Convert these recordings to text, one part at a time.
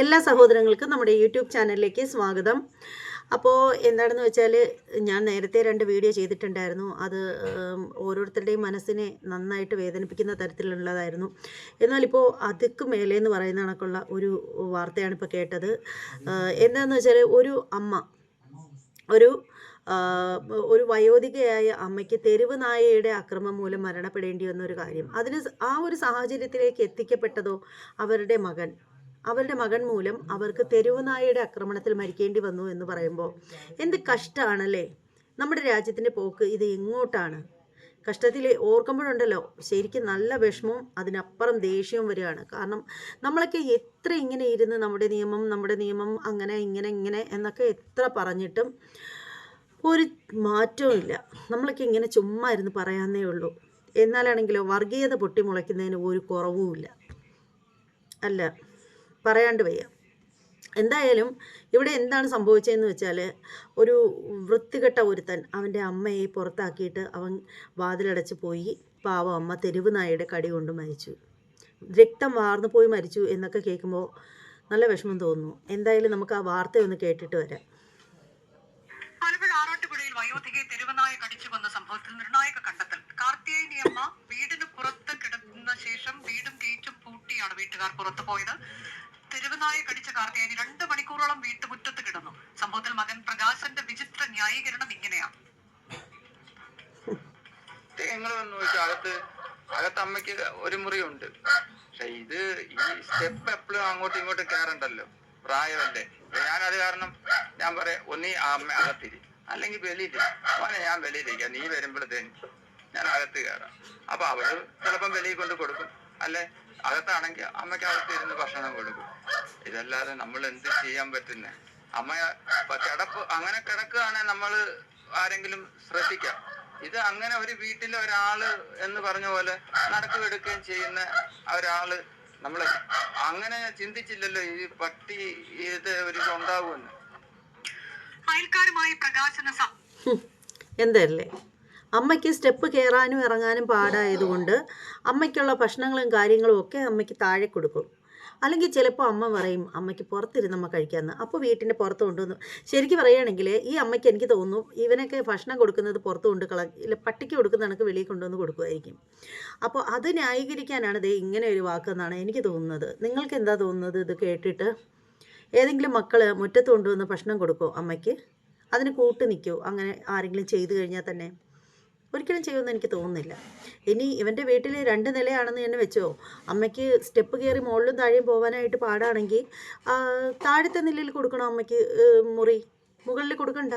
എല്ലാ സഹോദരങ്ങൾക്കും നമ്മുടെ യൂട്യൂബ് ചാനലിലേക്ക് സ്വാഗതം. അപ്പോൾ എന്താണെന്ന് വെച്ചാൽ ഞാൻ നേരത്തെ രണ്ട് വീഡിയോ ചെയ്തിട്ടുണ്ടായിരുന്നു. അത് ഓരോരുത്തരുടെയും മനസ്സിനെ നന്നായിട്ട് വേദനിപ്പിക്കുന്ന തരത്തിലുള്ളതായിരുന്നു. എന്നാൽ ഇപ്പോൾ അതുക്ക് മേലെ എന്ന് പറയുന്ന കണക്കുള്ള ഒരു വാർത്തയാണ് ഇപ്പോൾ കേട്ടത്. എന്താണെന്ന് വെച്ചാൽ ഒരു അമ്മ ഒരു ഒരു വയോധികയായ അമ്മയ്ക്ക് തെരുവ് നായയുടെ അക്രമം മൂലം മരണപ്പെടേണ്ടി വന്ന ഒരു കാര്യം. അതിന് ആ ഒരു സാഹചര്യത്തിലേക്ക് എത്തിക്കപ്പെട്ടതോ അവരുടെ മകൻ? അവരുടെ മകൻ മൂലം അവർക്ക് തെരുവുനായയുടെ ആക്രമണത്തിൽ മരിക്കേണ്ടി വന്നു എന്ന് പറയുമ്പോൾ എന്ത് കഷ്ടമാണല്ലേ നമ്മുടെ രാജ്യത്തിന്റെ പോക്ക് ഇത് എങ്ങോട്ടാണ്? കഷ്ടത്തിൽ ഓർക്കുമ്പോഴുണ്ടല്ലോ ശരിക്കും നല്ല വിഷമവും അതിനപ്പുറം ദേഷ്യവും വരികയാണ്. കാരണം നമ്മളൊക്കെ എത്ര ഇങ്ങനെ ഇരുന്ന് നമ്മുടെ നിയമം നമ്മുടെ നിയമം അങ്ങനെ ഇങ്ങനെ ഇങ്ങനെ എന്നൊക്കെ എത്ര പറഞ്ഞിട്ടും ഒരു മാറ്റവും ഇല്ല. നമ്മളൊക്കെ ഇങ്ങനെ ചുമ്മാ ഇരുന്ന് പറയാന്നേ ഉള്ളൂ. എന്നാലാണെങ്കിലോ വർഗീയത പൊട്ടിമുളയ്ക്കുന്നതിന് ഒരു കുറവുമില്ല. അല്ല പറയാണ്ട് വയ്യ. എന്തായാലും ഇവിടെ എന്താണ് സംഭവിച്ചതെന്ന് വെച്ചാൽ ഒരു വൃത്തികെട്ട ഒരുത്തൻ അവന്റെ അമ്മയെ പുറത്താക്കിയിട്ട് അവൻ വാതിലടച്ച് പോയി. പാവം അമ്മ തെരുവ് നായയുടെ കടി കൊണ്ട് മരിച്ചു. രക്തം വാർന്നു പോയി മരിച്ചു എന്നൊക്കെ കേൾക്കുമ്പോൾ നല്ല വിഷമം തോന്നുന്നു. എന്തായാലും നമുക്ക് ആ വാർത്ത ഒന്ന് കേട്ടിട്ട് വരാം. ആലപ്പുഴ തെരുവനായ കടിച്ചു വന്ന സംഭവത്തിൽ നിർണായക കണ്ടെത്തൽ. കാർത്തിയായനി അമ്മ വീടിന് പുറത്ത് കിടക്കുന്ന ശേഷം വീടും ഗേറ്റും പൂട്ടിയാണ് വീട്ടുകാർ പുറത്തു പോയത് തെരുവനായ കടിച്ച കാർത്തികേയൻ രണ്ട് മണിക്കൂറോളം വീട്ടുമുറ്റത്ത് കിടന്നു. സംഭവത്തിൽ മകൻ പ്രകാശന്റെ വിചിത്ര ന്യായീകരണം ഇങ്ങനെയാണ് ഞങ്ങൾ വന്നു അകത്ത് അകത്ത് അമ്മയ്ക്ക് ഒരു മുറിയുണ്ട്. പക്ഷെ ഇത് ഈ സ്റ്റെപ്പ് എപ്പോഴും അങ്ങോട്ടും ഇങ്ങോട്ടും കയറണ്ടല്ലോ പ്രായമല്ലേ ഞാനത് കാരണം ഞാൻ പറയാം ഒന്നീ അമ്മ അകത്തിരി. അല്ലെങ്കിൽ മോനെ ഞാൻ വെളിയിലിരിക്കാം. നീ വരുമ്പോഴത്തേന് ഞാൻ അകത്ത് കയറാം. അപ്പൊ അവൾ ചിലപ്പം വെളിയിൽ കൊണ്ട് കൊടുക്കും. അല്ലെ? അകത്താണെങ്കിൽ അമ്മയ്ക്ക് അകത്ത് ഇരുന്ന് ഭക്ഷണം കൊടുക്കും. ഇതല്ലാതെ നമ്മൾ എന്ത് ചെയ്യാൻ പറ്റുന്ന? അമ്മ കിടപ്പ് അങ്ങനെ കിടക്കുകയാണെങ്കിൽ നമ്മൾ ആരെങ്കിലും ശ്രദ്ധിക്കാം. ഇത് അങ്ങനെ ഒരു വീട്ടിലെ ഒരാൾ എന്ന് പറഞ്ഞ പോലെ നടക്കുകെടുക്കുകയും ചെയ്യുന്ന ഒരാൾ നമ്മൾ അങ്ങനെ ചിന്തിച്ചില്ലല്ലോ ഈ പട്ടി ഇത് ഒരു ഉണ്ടാവുമെന്ന് അയൽക്കാരുമായി പ്രകാശന എന്തല്ലേ? അമ്മയ്ക്ക് സ്റ്റെപ്പ് കയറാനും ഇറങ്ങാനും പാടായതുകൊണ്ട് അമ്മയ്ക്കുള്ള ഭക്ഷണങ്ങളും കാര്യങ്ങളും ഒക്കെ അമ്മയ്ക്ക് താഴെ കൊടുക്കും. അല്ലെങ്കിൽ ചിലപ്പോൾ അമ്മ പറയും അമ്മയ്ക്ക് പുറത്തിരുന്ന് അമ്മ കഴിക്കാമെന്ന് അപ്പോൾ വീട്ടിന്റെ പുറത്ത് കൊണ്ടുവന്നു ശരിക്കും പറയുകയാണെങ്കിൽ ഈ അമ്മയ്ക്ക് എനിക്ക് തോന്നുന്നു ഇവനൊക്കെ ഭക്ഷണം കൊടുക്കുന്നത് പുറത്ത് കൊണ്ട് കള ഇല്ല പട്ടിക്ക് കൊടുക്കുന്ന കണക്ക് വെളിയിൽ കൊണ്ടുവന്ന് കൊടുക്കുമായിരിക്കും അപ്പോൾ അത് ന്യായീകരിക്കാനാണ് ദേ ഇങ്ങനെ ഒരു വാക്കെന്നാണ് എനിക്ക് തോന്നുന്നത്. നിങ്ങൾക്ക് എന്താ തോന്നുന്നത് ഇത് കേട്ടിട്ട്? ഏതെങ്കിലും മക്കൾ മുറ്റത്ത് കൊണ്ടുവന്ന് ഭക്ഷണം കൊടുക്കുമോ അമ്മയ്ക്ക്? അതിന് കൂട്ട് നിൽക്കുമോ അങ്ങനെ ആരെങ്കിലും ചെയ്തു കഴിഞ്ഞാൽ തന്നെ? ഒരിക്കലും ചെയ്യുമെന്ന് എനിക്ക് തോന്നുന്നില്ല. ഇനി ഇവന്റെ വീട്ടിൽ രണ്ട് നിലയാണെന്ന് തന്നെ വെച്ചോ. അമ്മയ്ക്ക് സ്റ്റെപ്പ് കയറി മുകളിലും താഴെയും പോകാനായിട്ട് പാടാണെങ്കിൽ താഴത്തെ നിലയിൽ കൊടുക്കണോ അമ്മയ്ക്ക് മുറി? മുകളിൽ കൊടുക്കണ്ട?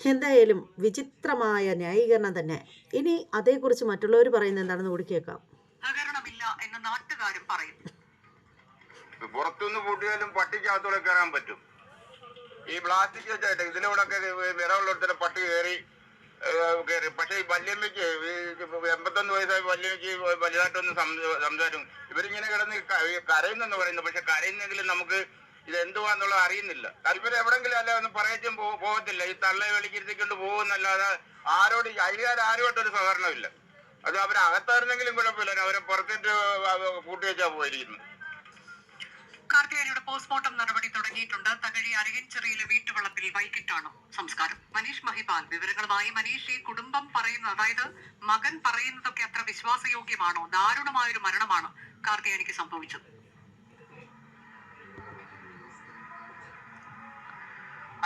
എന്തായാലും വിചിത്രമായ ന്യായീകരണം തന്നെ. ഇനി അതേക്കുറിച്ച് മറ്റുള്ളവർ പറയുന്നത് എന്താണെന്ന് കൂടി കേൾക്കാം. സഹകരണമില്ല എന്ന് നാട്ടുകാരും പറയുന്നു. പുറത്തുനിന്ന് പൂട്ടിയാലും പട്ടിക്കകത്തോടെ കയറാൻ പറ്റും. ഈ പ്ലാസ്റ്റിക് വെച്ചായിട്ട് ഇതിലൂടെയൊക്കെ വിറവുള്ളിടത്തിന് പട്ടി കയറി കയറി. പക്ഷെ ഈ വല്യമ്മയ്ക്ക് എൺപത്തൊന്ന് വയസ്സായ വല്യമ്മയ്ക്ക് വലുതായിട്ടൊന്നും സം- സംസാരം ഇവരിങ്ങനെ കിടന്ന് കരയുന്നെന്ന് പറയുന്നു. പക്ഷെ കരയുന്നെങ്കിലും നമുക്ക് ഇത് എന്തുവാന്നുള്ളത് അറിയുന്നില്ല. താല്പര്യം എവിടെങ്കിലും അല്ല ഒന്ന് പറയച്ചും പോ- പോകത്തില്ല. ഈ തള്ളയെ വെളിക്കിരുത്തിക്കൊണ്ട് പോകുന്നല്ലാതെ ആരോട് അയലുകാർ ആരുമായിട്ടൊരു സഹകരണമില്ല അത് അവരകത്തായിരുന്നെങ്കിലും കുഴപ്പമില്ല. അവരെ പുറത്തിട്ട് കൂട്ടി വെച്ചാ പോയിരിക്കുന്നത് കാർത്തിയാനിയുടെ പോസ്റ്റ്മോർട്ടം നടപടി തുടങ്ങിയിട്ടുണ്ട്. തകഴി അരയൻചെറിയിലെ വീട്ടുവളപ്പിൽ വൈകിട്ടാണ് സംസ്കാരം. മനീഷ് മഹിപാൽ വിവരങ്ങളുമായി മനീഷ് ഈ കുടുംബം പറയുന്നത് അതായത് മകൻ പറയുന്നതൊക്കെ അത്ര വിശ്വാസയോഗ്യമാണോ? ദാരുണമായൊരു മരണമാണ് കാർത്തിയാനിക്ക് സംഭവിച്ചത്.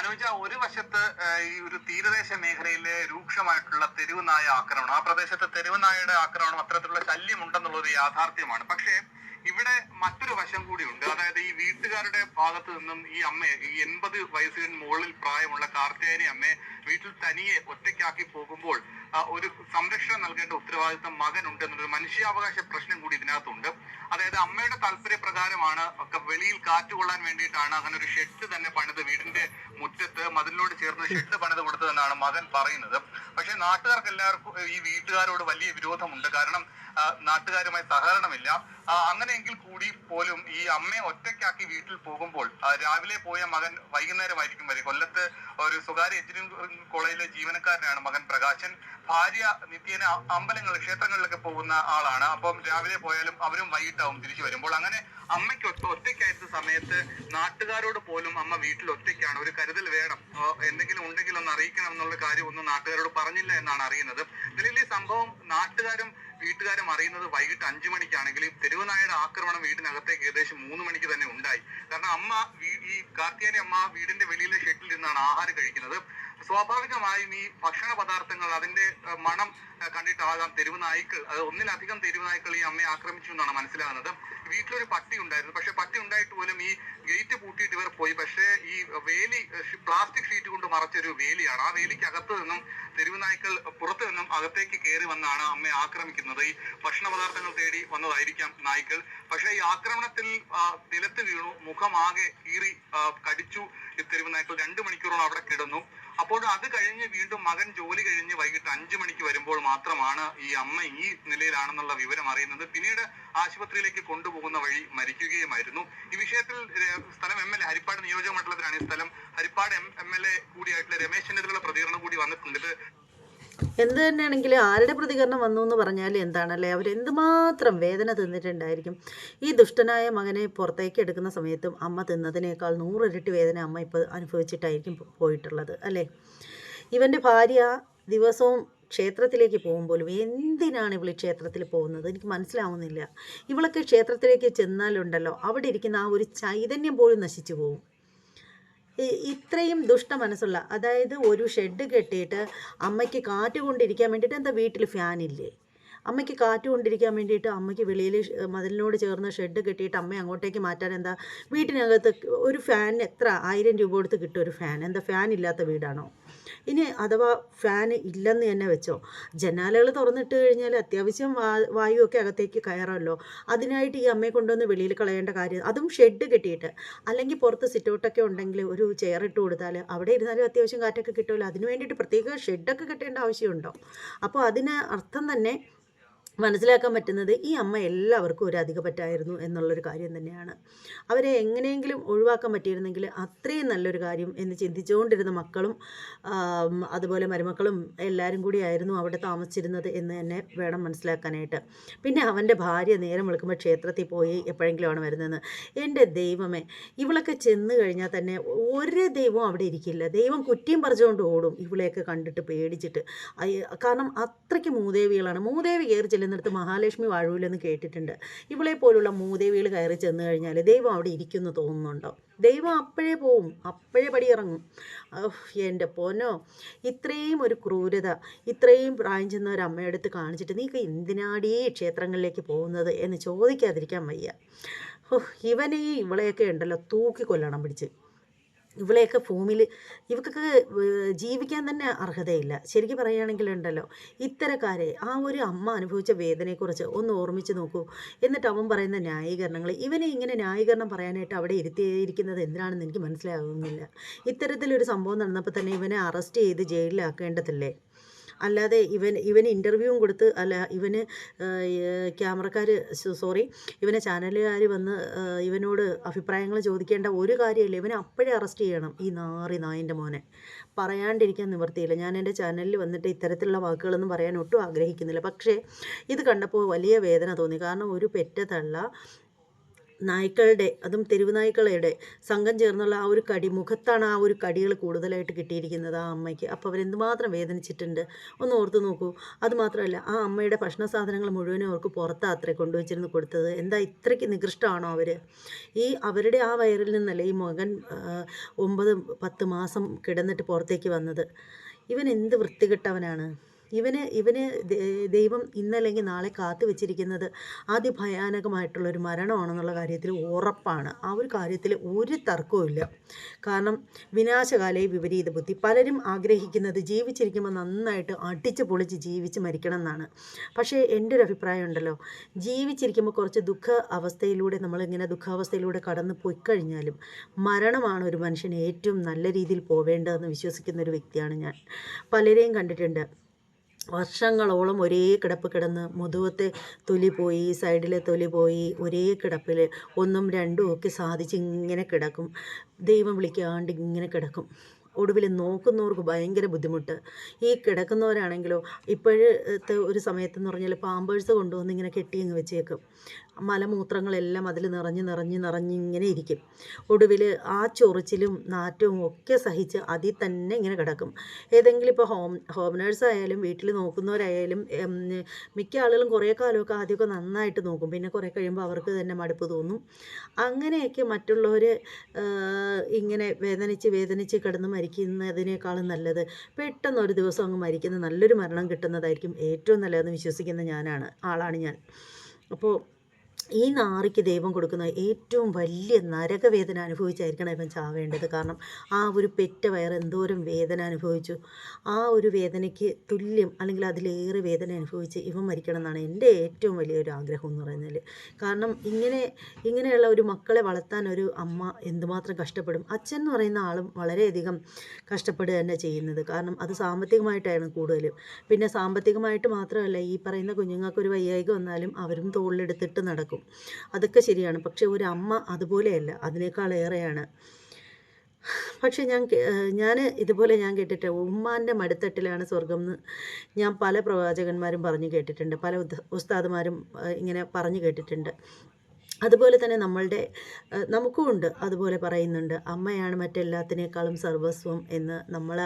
അനുജ ഒരു വശത്ത് ഈ ഒരു തീരദേശ മേഖലയിലെ രൂക്ഷമായിട്ടുള്ള തെരുവ് നായ ആക്രമണം ആ പ്രദേശത്തെ തെരുവ് നായയുടെ ആക്രമണം അത്തരത്തിലുള്ള ശല്യം ഒരു യാഥാർത്ഥ്യമാണ്. പക്ഷേ ഇവിടെ മറ്റൊരു വശം കൂടിയുണ്ട് അതായത് ഈ വീട്ടുകാരുടെ ഭാഗത്ത് നിന്നും ഈ അമ്മ ഈ എൺപത് വയസ്സിന് മുകളിൽ പ്രായമുള്ള കാർത്തിയാനി അമ്മയെ വീട്ടിൽ തനിയെ ഒറ്റയ്ക്കാക്കി പോകുമ്പോൾ ഒരു സംരക്ഷണം നൽകേണ്ട ഉത്തരവാദിത്തം മകനുണ്ട് എന്നൊരു മനുഷ്യാവകാശ പ്രശ്നം കൂടി ഇതിനകത്തുണ്ട്. അതായത് അമ്മയുടെ താല്പര്യപ്രകാരമാണ് ഒക്കെ വെളിയിൽ കാറ്റ് കൊള്ളാൻ വേണ്ടിയിട്ടാണ് അങ്ങനെ ഒരു ഷെഡ് തന്നെ പണിത് വീടിന്റെ മുറ്റത്ത് മതിലിനോട് ചേർന്ന് ഷെഡ് പണിത് കൊടുത്തതെന്നാണ് മകൻ പറയുന്നത്. പക്ഷെ നാട്ടുകാർക്ക് എല്ലാവർക്കും ഈ വീട്ടുകാരോട് വലിയ വിരോധമുണ്ട്. കാരണം നാട്ടുകാരുമായി സഹകരണമില്ല. അങ്ങനെയെങ്കിൽ കൂടി പോലും ഈ അമ്മയെ ഒറ്റയ്ക്കാക്കി വീട്ടിൽ പോകുമ്പോൾ രാവിലെ പോയ മകൻ വൈകുന്നേരമായിരിക്കും വരെ കൊല്ലത്ത് ഒരു സ്വകാര്യ എഞ്ചിനീയറിംഗ് കോളേജിലെ ജീവനക്കാരനാണ് മകൻ പ്രകാശൻ. ഭാര്യ നിത്യേന അമ്പലങ്ങൾ ക്ഷേത്രങ്ങളിലൊക്കെ പോകുന്ന ആളാണ്. അപ്പം രാവിലെ പോയാലും അവരും വൈകിട്ടാവും തിരിച്ചു വരുമ്പോൾ. അങ്ങനെ അമ്മയ്ക്ക് ഒറ്റ ഒറ്റയ്ക്കായിരുന്ന സമയത്ത് നാട്ടുകാരോട് പോലും അമ്മ വീട്ടിൽ ഒറ്റയ്ക്കാണ്. ഒരു കരുതൽ വേണം. എന്തെങ്കിലും ഉണ്ടെങ്കിൽ ഒന്ന് അറിയിക്കണം എന്നുള്ള കാര്യം ഒന്നും നാട്ടുകാരോട് പറഞ്ഞില്ല എന്നാണ് അറിയുന്നത്. ഇതിൽ ഈ സംഭവം നാട്ടുകാരും വീട്ടുകാരും അറിയുന്നത് വൈകിട്ട് അഞ്ചു മണിക്കാണെങ്കിൽ തെരുവുനായുടെ ആക്രമണം വീടിനകത്തേക്ക് ഏകദേശം മൂന്ന് മണിക്ക് തന്നെ ഉണ്ടായി. കാരണം അമ്മ ഈ കാർത്തിയാനി അമ്മ വീടിന്റെ വെളിയിലെ ഷെഡിൽ നിന്നാണ് ആഹാരം കഴിക്കുന്നത്. സ്വാഭാവികമായും ഈ ഭക്ഷണ പദാർത്ഥങ്ങൾ അതിന്റെ മണം കണ്ടിട്ടാകാം തെരുവ് നായ്ക്കൾ. അത് ഒന്നിലധികം തെരുവ് നായ്ക്കൾ ഈ അമ്മയെ ആക്രമിച്ചു എന്നാണ് മനസ്സിലാകുന്നത്. വീട്ടിലൊരു പട്ടി ഉണ്ടായിരുന്നു. പക്ഷെ പട്ടി ഉണ്ടായിട്ട് പോലും ഈ ഗേറ്റ് പൂട്ടിയിട്ട് ഇവർ പോയി. പക്ഷേ ഈ വേലി പ്ലാസ്റ്റിക് ഷീറ്റ് കൊണ്ട് മറച്ചൊരു വേലിയാണ്. ആ വേലിക്ക് അകത്തു നിന്നും തെരുവ് നായ്ക്കൾ പുറത്തു നിന്നും അകത്തേക്ക് കയറി വന്നാണ് അമ്മയെ ആക്രമിക്കുന്നത്. ഈ ഭക്ഷണ പദാർത്ഥങ്ങൾ തേടി വന്നതായിരിക്കാം നായ്ക്കൾ. പക്ഷേ ഈ ആക്രമണത്തിൽ നിലത്ത് വീണു. മുഖമാകെ കീറി കടിച്ചു തെരുവ് നായ്ക്കൾ. രണ്ടു മണിക്കൂറോളം അവിടെ കിടന്നു. അപ്പോൾ അത് കഴിഞ്ഞ് വീണ്ടും മകൻ ജോലി കഴിഞ്ഞ് വൈകിട്ട് അഞ്ചു മണിക്ക് വരുമ്പോൾ മാത്രമാണ് ഈ അമ്മ ഈ നിലയിലാണെന്നുള്ള വിവരം അറിയുന്നത്. പിന്നീട് ആശുപത്രിയിലേക്ക് കൊണ്ടുപോകുന്ന വഴി മരിക്കുകയുമായിരുന്നു. ഈ വിഷയത്തിൽ സ്ഥലം എം എൽ എ ഹരിപ്പാട് നിയോജക മണ്ഡലത്തിലാണ് ഈ സ്ഥലം. Haripad M M L A കൂടിയായിട്ടുള്ള Ramesh ചെന്നിത്തലയുടെ പ്രതികരണം കൂടി വന്നിട്ടുണ്ട്. എന്ത് തന്നെയാണെങ്കിലും ആരുടെ പ്രതികരണം വന്നു എന്ന് പറഞ്ഞാൽ എന്താണല്ലേ? അവരെന്തുമാത്രം വേദന തിന്നിട്ടുണ്ടായിരിക്കും? ഈ ദുഷ്ടനായ മകനെ പുറത്തേക്ക് എടുക്കുന്ന സമയത്തും അമ്മ തിന്നതിനേക്കാൾ നൂറിരട്ടി വേദന അമ്മ ഇപ്പോൾ അനുഭവിച്ചിട്ടായിരിക്കും പോയിട്ടുള്ളത് അല്ലേ? ഇവന്റെ ഭാര്യ ദിവസവും ക്ഷേത്രത്തിലേക്ക് പോകുമ്പോഴും എന്തിനാണ് ഇവൾ ക്ഷേത്രത്തിൽ പോകുന്നത്? എനിക്ക് മനസ്സിലാവുന്നില്ല. ഇവളൊക്കെ ക്ഷേത്രത്തിലേക്ക് ചെന്നാലുണ്ടല്ലോ അവിടെ ഇരിക്കുന്ന ആ ഒരു ചൈതന്യം പോലും നശിച്ചു പോകും. ഇത്രയും ദുഷ്ട മനസ്സുള്ള അതായത് ഒരു ഷെഡ് കെട്ടിയിട്ട് അമ്മയ്ക്ക് കാറ്റ് കൊണ്ടിരിക്കാൻ വേണ്ടിയിട്ട് എന്താ വീട്ടിൽ ഫാനില്ലേ അമ്മയ്ക്ക് കാറ്റ് കൊണ്ടിരിക്കാൻ വേണ്ടിയിട്ട് അമ്മയ്ക്ക് വെളിയിൽ മതിലിനോട് ചേർന്ന് ഷെഡ് കെട്ടിയിട്ട് അമ്മയെ അങ്ങോട്ടേക്ക് മാറ്റാൻ എന്താ? വീട്ടിനകത്ത് ഒരു ഫാൻ എത്ര ആയിരം രൂപ കൊടുത്ത് കിട്ടും ഒരു ഫാൻ എന്താ ഫാൻ ഇല്ലാത്ത വീടാണോ? ഇനി അഥവാ ഫാൻ ഇല്ലെന്ന് തന്നെ വെച്ചോ. ജനാലകൾ തുറന്നിട്ട് കഴിഞ്ഞാൽ അത്യാവശ്യം വായുവൊക്കെ അകത്തേക്ക് കയറുമല്ലോ അതിനായിട്ട് ഈ അമ്മയെ കൊണ്ടുവന്ന് വെളിയിൽ കളയേണ്ട കാര്യം അതും ഷെഡ് കെട്ടിയിട്ട്. അല്ലെങ്കിൽ പുറത്ത് സിറ്റൗട്ടൊക്കെ ഉണ്ടെങ്കിൽ ഒരു ചെയർ ഇട്ട് കൊടുത്താൽ അവിടെ ഇരുന്നാലും അത്യാവശ്യം കാറ്റൊക്കെ കിട്ടുമല്ലോ അതിന് വേണ്ടിയിട്ട് പ്രത്യേക ഷെഡൊക്കെ കെട്ടേണ്ട ആവശ്യമുണ്ടോ? അപ്പോൾ അതിന് അർത്ഥം തന്നെ മനസ്സിലാക്കാൻ പറ്റുന്നത് ഈ അമ്മ എല്ലാവർക്കും ഒരു അധിക പറ്റായിരുന്നു എന്നുള്ളൊരു കാര്യം തന്നെയാണ്. അവരെ എങ്ങനെയെങ്കിലും ഒഴിവാക്കാൻ പറ്റിയിരുന്നെങ്കിൽ അത്രയും നല്ലൊരു കാര്യം എന്ന് ചിന്തിച്ചുകൊണ്ടിരുന്ന മക്കളും അതുപോലെ മരുമക്കളും എല്ലാവരും കൂടി ആയിരുന്നു അവിടെ താമസിച്ചിരുന്നത് എന്ന് തന്നെ വേണം മനസ്സിലാക്കാനായിട്ട്. പിന്നെ അവന്റെ ഭാര്യ നേരം വിളിക്കുമ്പോൾ ക്ഷേത്രത്തിൽ പോയി എപ്പോഴെങ്കിലുമാണ് വരുന്നത് എന്റെ ദൈവമേ ഇവളൊക്കെ ചെന്ന് കഴിഞ്ഞാൽ തന്നെ ഒരു ദൈവവും അവിടെ ഇരിക്കില്ല. ദൈവം കുറ്റിയും പറിച്ചുകൊണ്ട് ഓടും ഇവളെയൊക്കെ കണ്ടിട്ട് പേടിച്ചിട്ട്. കാരണം അത്രയ്ക്ക് മൂദേവികളാണ്. മൂദേവി കയറി ചെല്ലുന്നിടത്ത് മഹാലക്ഷ്മി വാഴൂലെന്ന് കേട്ടിട്ടുണ്ട്. ഇവളെ പോലുള്ള മൂദേവികൾ കയറി ചെന്ന് കഴിഞ്ഞാൽ ദൈവം അവിടെ ഇരിക്കുന്നു തോന്നുന്നുണ്ടോ? ദൈവം അപ്പോഴേ പോവും. അപ്പോഴേ പടിയിറങ്ങും. ഇറങ്ങും എന്റെ പൊന്നോ ഇത്രയും ഒരു ക്രൂരത ഇത്രയും പ്രായം ചെന്ന ഒരു അമ്മയടുത്ത് കാണിച്ചിട്ട് നീ എന്തിനാടീ ക്ഷേത്രങ്ങളിലേക്ക് പോകുന്നത് എന്ന് ചോദിക്കാതിരിക്കാൻ വയ്യ. ഓഹ് ഇവനെ ഈ ഇവളെയൊക്കെ ഉണ്ടല്ലോ തൂക്കി കൊല്ലണം പിടിച്ച്. ഇവളെയൊക്കെ ഭൂമിയിൽ ഇവക്കൊക്കെ ജീവിക്കാൻ തന്നെ അർഹതയില്ല. ശരിക്കും പറയുകയാണെങ്കിൽ ഉണ്ടല്ലോ ഇത്തരക്കാരെ ആ ഒരു അമ്മ അനുഭവിച്ച വേദനയെക്കുറിച്ച് ഒന്ന് ഓർമ്മിച്ച് നോക്കൂ. എന്നിട്ട് അവൻ പറയുന്ന ന്യായീകരണങ്ങൾ ഇവനെ ഇങ്ങനെ ന്യായീകരണം പറയാനായിട്ട് അവിടെ ഇരുത്തിയിരിക്കുന്നത് എന്തിനാണെന്ന് എനിക്ക് മനസ്സിലാകുന്നില്ല ഇത്തരത്തിലൊരു സംഭവം നടന്നപ്പോൾ തന്നെ ഇവനെ അറസ്റ്റ് ചെയ്ത് ജയിലിലാക്കേണ്ടതല്ലേ? അല്ലാതെ ഇവൻ ഇവന് ഇന്റർവ്യൂവും കൊടുത്ത് അല്ല ഇവന് ക്യാമറക്കാർ സോറി ഇവനെ ചാനലുകാർ വന്ന് ഇവനോട് അഭിപ്രായങ്ങൾ ചോദിക്കേണ്ട ഒരു കാര്യമില്ല. ഇവനെ അപ്പോഴേ അറസ്റ്റ് ചെയ്യണം ഈ നാറി നായന്റെ മോനെ. പറയാണ്ടിരിക്കാൻ നിവർത്തിയില്ല ഞാൻ എന്റെ ചാനലിൽ വന്നിട്ട് ഇത്തരത്തിലുള്ള വാക്കുകളൊന്നും പറയാൻ ഒട്ടും ആഗ്രഹിക്കുന്നില്ല. പക്ഷേ ഇത് കണ്ടപ്പോൾ വലിയ വേദന തോന്നി. കാരണം ഒരു പെറ്റ തള്ള നായ്ക്കളുടെ അതും തെരുവ് നായ്ക്കളുടെ സംഘം ചേർന്നുള്ള ആ ഒരു കടി മുഖത്താണ് ആ ഒരു കടികൾ കൂടുതലായിട്ട് കിട്ടിയിരിക്കുന്നത് ആ അമ്മയ്ക്ക്. അപ്പോൾ അവരെന്തുമാത്രം വേദനിച്ചിട്ടുണ്ട് ഒന്ന് ഓർത്ത് നോക്കൂ. അതുമാത്രമല്ല ആ അമ്മയുടെ ഭക്ഷണ സാധനങ്ങൾ മുഴുവനും അവർക്ക് പുറത്താ അത്രേ കൊണ്ടുവച്ചിരുന്ന് കൊടുത്തത്. എന്താ ഇത്രയ്ക്ക് നികൃഷ്ടമാണോ അവർ ഈ അവരുടെ ആ വയറിൽ നിന്നല്ല ഈ മകൻ ഒമ്പത് പത്ത് മാസം കിടന്നിട്ട് പുറത്തേക്ക് വന്നത്. ഇവൻ എന്ത് വൃത്തികെട്ടവനാണ്? ഇവന് ഇവന് ദൈവം ഇന്നല്ലെങ്കിൽ നാളെ കാത്തു വെച്ചിരിക്കുന്നത് അതിഭയാനകമായിട്ടുള്ളൊരു മരണമാണെന്നുള്ള കാര്യത്തിൽ ഉറപ്പാണ്. ആ ഒരു കാര്യത്തിൽ ഒരു തർക്കവുമില്ല കാരണം വിനാശകാലയെ വിപരീത ബുദ്ധി. പലരും ആഗ്രഹിക്കുന്നത് ജീവിച്ചിരിക്കുമ്പോൾ നന്നായിട്ട് അടിച്ച് പൊളിച്ച് ജീവിച്ച് മരിക്കണം എന്നാണ് പക്ഷേ എന്റെ ഒരു അഭിപ്രായം ഉണ്ടല്ലോ. ജീവിച്ചിരിക്കുമ്പോൾ കുറച്ച് ദുഃഖ അവസ്ഥയിലൂടെ നമ്മളിങ്ങനെ ദുഃഖാവസ്ഥയിലൂടെ കടന്നു പോയി കഴിഞ്ഞാലും മരണമാണ് ഒരു മനുഷ്യന് ഏറ്റവും നല്ല രീതിയിൽ പോവേണ്ടതെന്ന് വിശ്വസിക്കുന്ന ഒരു വ്യക്തിയാണ് ഞാൻ. പലരെയും കണ്ടിട്ടുണ്ട്. വർഷങ്ങളോളം ഒരേ കിടപ്പ് കിടന്ന് മുതുവത്തെ തൊലി പോയി സൈഡിലെ തൊലി പോയി ഒരേ കിടപ്പിൽ ഒന്നും രണ്ടും ഒക്കെ സാധിച്ച് ഇങ്ങനെ കിടക്കും. ദൈവം വിളിക്കാണ്ട് ഇങ്ങനെ കിടക്കും. ഒടുവിൽ നോക്കുന്നവർക്ക് ഭയങ്കര ബുദ്ധിമുട്ട്. ഈ കിടക്കുന്നവരാണെങ്കിലോ ഇപ്പോഴത്തെ ഒരു സമയത്തെന്ന് പറഞ്ഞാൽ പാമ്പേഴ്സ് കൊണ്ടുവന്ന് ഇങ്ങനെ കെട്ടി അങ്ങ് വെച്ചേക്കും. മലമൂത്രങ്ങളെല്ലാം അതിൽ നിറഞ്ഞ് നിറഞ്ഞ് നിറഞ്ഞ് ഇങ്ങനെ ഇരിക്കും. ഒടുവിൽ ആ ചൊറിച്ചിലും നാറ്റവും ഒക്കെ സഹിച്ച് അതിൽ തന്നെ ഇങ്ങനെ കിടക്കും. ഏതെങ്കിലും ഇപ്പോൾ ഹോം ഹോം നേഴ്സ് ആയാലും വീട്ടിൽ നോക്കുന്നവരായാലും മിക്ക ആളുകളും കുറേ കാലമൊക്കെ ആദ്യമൊക്കെ നന്നായിട്ട് നോക്കും. പിന്നെ കുറേ കഴിയുമ്പോൾ അവർക്ക് തന്നെ മടുപ്പ് തോന്നും. അങ്ങനെയൊക്കെ മറ്റുള്ളവർ ഇങ്ങനെ വേദനിച്ച് വേദനിച്ച് കിടന്ന് മരിക്കുന്നതിനേക്കാളും നല്ലത് പെട്ടെന്ന് ഒരു ദിവസം അങ്ങ് മരിക്കുന്ന നല്ലൊരു മരണം കിട്ടുന്നതായിരിക്കും ഏറ്റവും നല്ലതെന്ന് വിശ്വസിക്കുന്ന ഞാനാണ് ആളാണ് ഞാൻ. അപ്പോൾ ഈ നാറിക്ക് ദൈവം കൊടുക്കുന്ന ഏറ്റവും വലിയ നരകവേദന അനുഭവിച്ചായിരിക്കണം ഇവൻ ചാവേണ്ടത്. കാരണം ആ ഒരു പെറ്റ വയർ എന്തോരം വേദന അനുഭവിച്ചു. ആ ഒരു വേദനയ്ക്ക് തുല്യം അല്ലെങ്കിൽ അതിലേറെ വേദന അനുഭവിച്ച് ഇവൻ മരിക്കണം എന്നാണ് എന്റെ ഏറ്റവും വലിയൊരു ആഗ്രഹം എന്ന് പറയുന്നത് കാരണം ഇങ്ങനെ ഇങ്ങനെയുള്ള ഒരു മക്കളെ വളർത്താൻ ഒരു അമ്മ എന്തുമാത്രം കഷ്ടപ്പെടും? അച്ഛൻ എന്ന് പറയുന്ന ആളും വളരെയധികം കഷ്ടപ്പെടുക തന്നെ ചെയ്യുന്നത്. കാരണം അത് സാമ്പത്തികമായിട്ടാണ് കൂടുതലും. പിന്നെ സാമ്പത്തികമായിട്ട് മാത്രമല്ല ഈ പറയുന്ന കുഞ്ഞുങ്ങൾക്ക് ഒരു വയ്യായിക വന്നാലും അവരും തോളിലെടുത്തിട്ട് നടക്കും. അതൊക്കെ ശരിയാണ്. പക്ഷെ ഒരു അമ്മ അതുപോലെയല്ല അതിനേക്കാളേറെയാണ് പക്ഷെ ഞാൻ ഞാൻ ഇതുപോലെ ഞാൻ കേട്ടിട്ട് ഉമ്മാന്റെ മടുത്തട്ടിലാണ് സ്വർഗം എന്ന് ഞാൻ പല പ്രവാചകന്മാരും പറഞ്ഞു കേട്ടിട്ടുണ്ട്. പല ഉസ്താദുമാരും ഇങ്ങനെ പറഞ്ഞു കേട്ടിട്ടുണ്ട്. അതുപോലെ തന്നെ നമ്മളുടെ നമുക്കുമുണ്ട് അതുപോലെ പറയുന്നുണ്ട്. അമ്മയാണ് മറ്റെല്ലാത്തിനേക്കാളും സർവസ്വം എന്ന് നമ്മൾ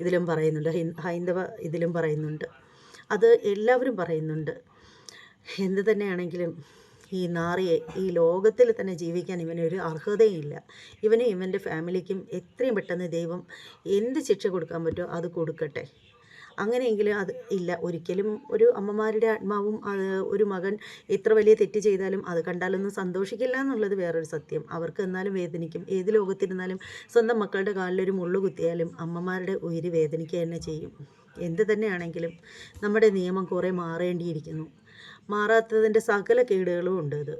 ഇതിലും പറയുന്നുണ്ട്. ഹൈന്ദവ ഇതിലും പറയുന്നുണ്ട്. അത് എല്ലാവരും പറയുന്നുണ്ട്. എന്ത് തന്നെയാണെങ്കിലും ഈ നാറിയെ ഈ ലോകത്തിൽ തന്നെ ജീവിക്കാൻ ഇവനൊരു അർഹതയില്ല. ഇവനും ഇവന്റെ ഫാമിലിക്കും എത്രയും പെട്ടെന്ന് ദൈവം എന്ത് ശിക്ഷ കൊടുക്കാൻ പറ്റുമോ അത് കൊടുക്കട്ടെ. അങ്ങനെയെങ്കിലും അത് ഇല്ല. ഒരിക്കലും ഒരു അമ്മമാരുടെ ആത്മാവും ഒരു മകൻ എത്ര വലിയ തെറ്റ് ചെയ്താലും അത് കണ്ടാലൊന്നും സന്തോഷിക്കില്ല എന്നുള്ളത് വേറൊരു സത്യം. അവർക്ക് എന്നാലും വേദനിക്കും. ഏത് ലോകത്തിരുന്നാലും സ്വന്തം മക്കളുടെ കാലിലൊരു മുള്ളു കുത്തിയാലും അമ്മമാരുടെ ഉയിര് വേദനിക്കുക തന്നെ ചെയ്യും. എന്ത് തന്നെയാണെങ്കിലും നമ്മുടെ നിയമം കുറേ മാറേണ്ടിയിരിക്കുന്നു. മാറാത്തതിന്റെ സകല കേടുകളും ഉണ്ട് ഇത്.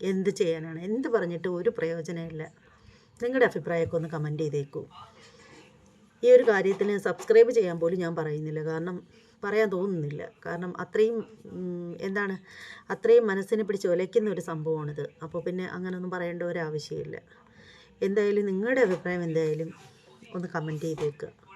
എന്ത് ചെയ്യാനാണ്? എന്ത് പറഞ്ഞിട്ട് ഒരു പ്രയോജനമില്ല നിങ്ങളുടെ അഭിപ്രായമൊക്കെ ഒന്ന് കമന്റ് ചെയ്തേക്കൂ. ഈ ഒരു കാര്യത്തിന് സബ്സ്ക്രൈബ് ചെയ്യാൻ പോലും ഞാൻ പറയുന്നില്ല. കാരണം പറയാൻ തോന്നുന്നില്ല. കാരണം അത്രയും എന്താണ് അത്രയും മനസ്സിനെ പിടിച്ച് ഒലയ്ക്കുന്ന ഒരു സംഭവമാണിത്. അപ്പോൾ പിന്നെ അങ്ങനെയൊന്നും പറയേണ്ട ഒരു ആവശ്യമില്ല. എന്തായാലും നിങ്ങളുടെ അഭിപ്രായം എന്തായാലും ഒന്ന് കമന്റ് ചെയ്തേക്കുക